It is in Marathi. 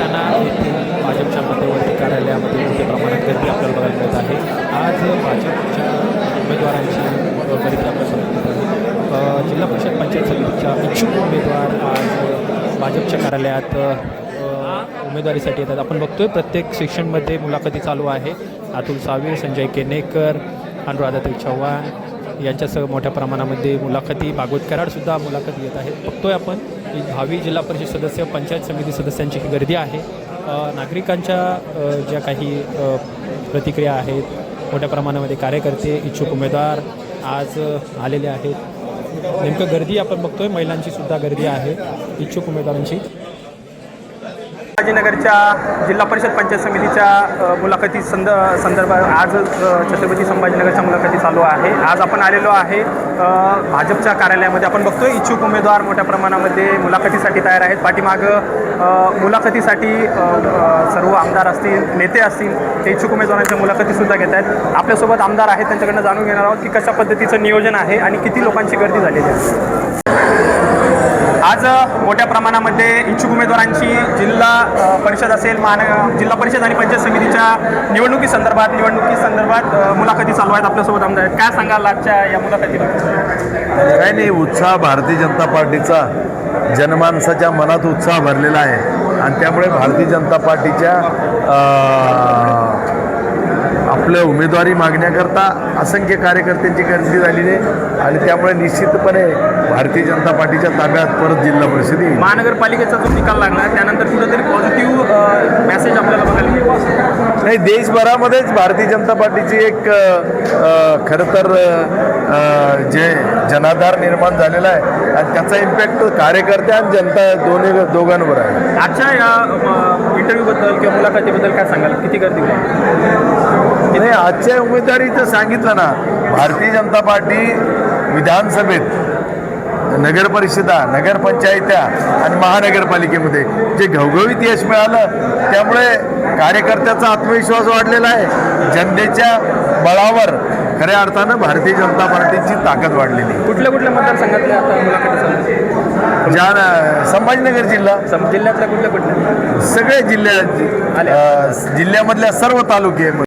त्यांना येथे भाजपच्या मध्यवर्ती कार्यालयामध्ये मोठ्या प्रमाणात गर्दी आपल्याला बघायला मिळत आहे. आज भाजपच्या उमेदवारांची गर्दी आपल्याला मिळत आहे. जिल्हा परिषद पंचायत समितीच्या इच्छुक उमेदवार आज भाजपच्या कार्यालयात उमेदवारीसाठी येतात. आपण बघतोय प्रत्येक सेक्शनमध्ये मुलाखती चालू आहे. अतुल सावीर संजय केनेकर अनुराधाताई चव्हाण यांच्यासह मोठ्या प्रमाणामध्ये मुलाखती भागवत कराडसुद्धा मुलाखती येत आहेत. बघतोय आपण. भावी जिल्हा परिषद सदस्य पंचायत समिती सदस्यांची ही गर्दी आहे. नागरिकांच्या ज्या काही प्रतिक्रिया आहेत मोठ्या प्रमाणामध्ये कार्यकर्ते इच्छुक उमेदवार आज आलेले आहेत. नेमकं गर्दी आपण बघतोय महिलांची सुद्धा गर्दी आहे इच्छुक उमेदवारांची. संभाजीनगरच्या जिल्हा परिषद पंचायत समितीच्या मुलाखती संद संदर्भात आज छत्रपती संभाजीनगरच्या मुलाखती चालू आहे. आज आपण आलेलो आहे भाजपच्या कार्यालयामध्ये. आपण बघतोय इच्छुक उमेदवार मोठ्या प्रमाणामध्ये मुलाखतीसाठी तयार आहेत. पाठीमागं मुलाखतीसाठी सर्व आमदार असतील नेते असतील ते इच्छुक उमेदवारांच्या मुलाखतीसुद्धा घेत आहेत. आपल्यासोबत आमदार आहेत त्यांच्याकडनं जाणून घेणार आहोत की कशा पद्धतीचं नियोजन आहे आणि किती लोकांची गर्दी झालेली आहे. आज मोठ्या प्रमाणामध्ये इच्छुक उमेदवारांची जिल्हा परिषद असेल महान जिल्हा परिषद आणि पंचायत समितीच्या निवडणुकी संदर्भात निवडणुकी संदर्भात मुलाखती चालू आहेत आपल्यासोबत आमदार आहेत. काय सांगाल आजच्या या मुलाखतीबद्दल काय नाही उत्साह भारतीय जनता पार्टीचा जनमानसाच्या मनात उत्साह भरलेला आहे. आणि त्यामुळे भारतीय जनता पार्टीच्या आपलं उमेदवारी मागण्याकरता असंख्य कार्यकर्त्यांची गर्दी झालेली आहे आणि त्यामुळे निश्चितपणे भारतीय जनता पार्टीच्या ताब्यात परत जिल्हा परिषद येईल. महानगरपालिकेचा जो निकाल लागला त्यानंतर कुठेतरी पॉझिटिव्ह मेसेज आपल्याला बघायला नाही देशभरामध्येच भारतीय जनता पार्टीची एक खरं तर जे जनाधार निर्माण झालेला आहे आणि त्याचा इम्पॅक्ट कार्यकर्ते आणि जनता दोन्ही दोघांवर आहे. आजच्या या इंटरव्ह्यूबद्दल किंवा मुलाखतीबद्दल काय सांगाल? किती गर्दी नाही आजच्या उमेदवारीचं सांगितलं ना भारतीय जनता पार्टी विधानसभेत नगर परिषदा नगरपंचायत्या आणि महानगरपालिकेमध्ये जे घवघवीत यश मिळालं त्यामुळे कार्यकर्त्याचा आत्मविश्वास वाढलेला आहे. जनतेच्या बळावर खऱ्या अर्थानं भारतीय जनता पार्टीची ताकद वाढलेली. कुठल्या कुठल्या मतदारसंघातल्या आता ज्या संभाजीनगर जिल्हा. जिल्ह्यातल्या कुठल्या कुठल्या? सगळे जिल्ह्या जिल्ह्यामधल्या सर्व तालुके